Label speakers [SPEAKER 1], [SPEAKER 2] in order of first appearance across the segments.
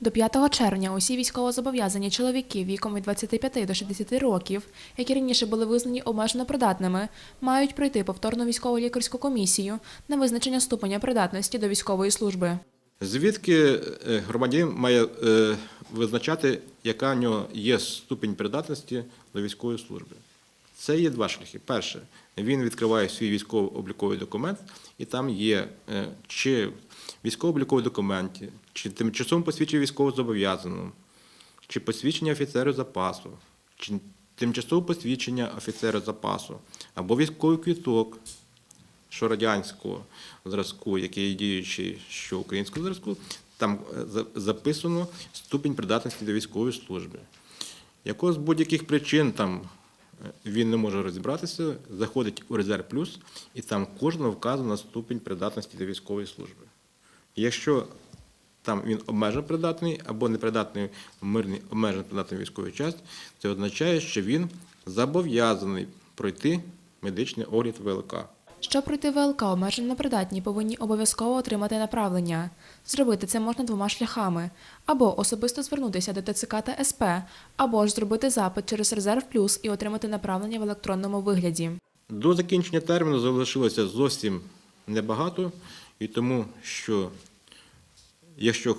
[SPEAKER 1] До 5 червня усі військовозобов'язані чоловіки віком від 25 до 60 років, які раніше були визнані обмежено придатними, мають пройти повторну військово-лікарську комісію на визначення ступеня придатності до військової служби.
[SPEAKER 2] Звідки е, громадянин має е, визначати, яка в нього є ступінь придатності до військової служби? Це є два шляхи. Перше, він відкриває свій військово-обліковий документ, і там є е, чи військово-облікові документи, чи тимчасово посвідчення військовозобов'язаному, чи посвідчення офіцеру запасу, чи тимчасове посвідчення офіцера запасу, або військовий квіток, що радянського зразку, який діючий, що українського зразку, там е, записано ступінь придатності до військової служби. Якщо з будь-яких причин там він не може розібратися, заходить у резерв плюс, і там кожного вказано ступінь придатності до військової служби. Якщо там він обмежено придатний або непридатний мирний обмежено придатний військовий час, це означає, що він зобов'язаний пройти медичний огляд ВЛК.
[SPEAKER 1] Щоб пройти ВЛК обмежено придатні, повинні обов'язково отримати направлення. Зробити це можна двома шляхами: або особисто звернутися до ТЦК та СП, або ж зробити запит через резерв плюс і отримати направлення в електронному вигляді.
[SPEAKER 2] До закінчення терміну залишилося зовсім небагато, і тому що якщо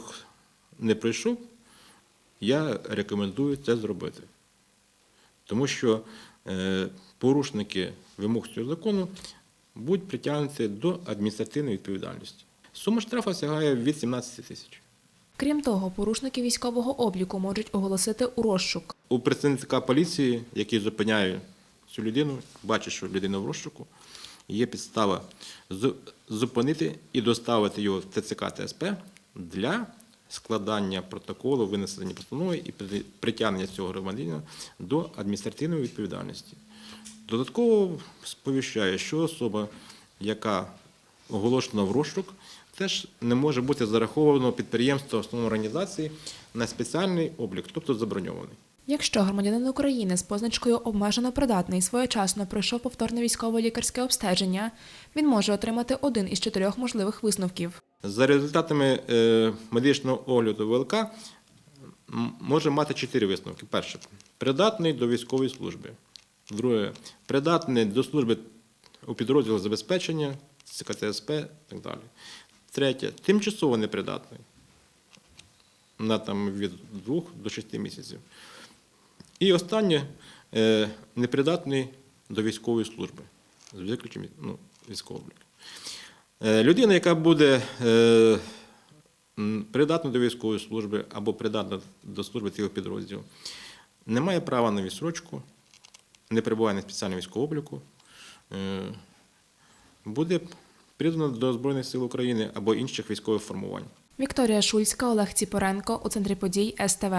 [SPEAKER 2] не прийшов, я рекомендую це зробити. Тому що е, порушники вимог цього закону будуть притягнуті до адміністративної відповідальності. Сума штрафу сягає від 17 тисяч.
[SPEAKER 1] Крім того, порушники військового обліку можуть оголосити у розшук.
[SPEAKER 2] У представника поліції, який зупиняє цю людину, бачить, що людина в розшуку, є підстава зупинити і доставити його в ТЦК та СП для складання протоколу, винесення постанови і притягнення цього громадянина до адміністративної відповідальності. Додатково сповіщає, що особа, яка оголошена в розшук, теж не може бути зараховано підприємство основної організації на спеціальний облік, тобто заброньований.
[SPEAKER 1] Якщо громадянин України з позначкою обмежено придатний своєчасно пройшов повторне військово-лікарське обстеження, він може отримати один із чотирьох можливих висновків.
[SPEAKER 2] За результатами е, медичного огляду ВЛК може мати чотири висновки. Перше придатний до військової служби. Друге придатний до служби у підрозділах забезпечення, ЦКТСП і так далі. Третє тимчасово непридатний на там від 2 до 6 місяців. І останнє е, непридатний до військової служби з виключенням ну, військового обліку. Е, Людина, яка буде е, придатна до військової служби або придатна до служби цього підрозділу, не має права на відсрочку, не перебуває на спеціальному військовому обліку, е, буде придано до Збройних сил України або інших військових формувань.
[SPEAKER 1] Вікторія Шульська, Олег Ціпоренко у центрі подій СТВ.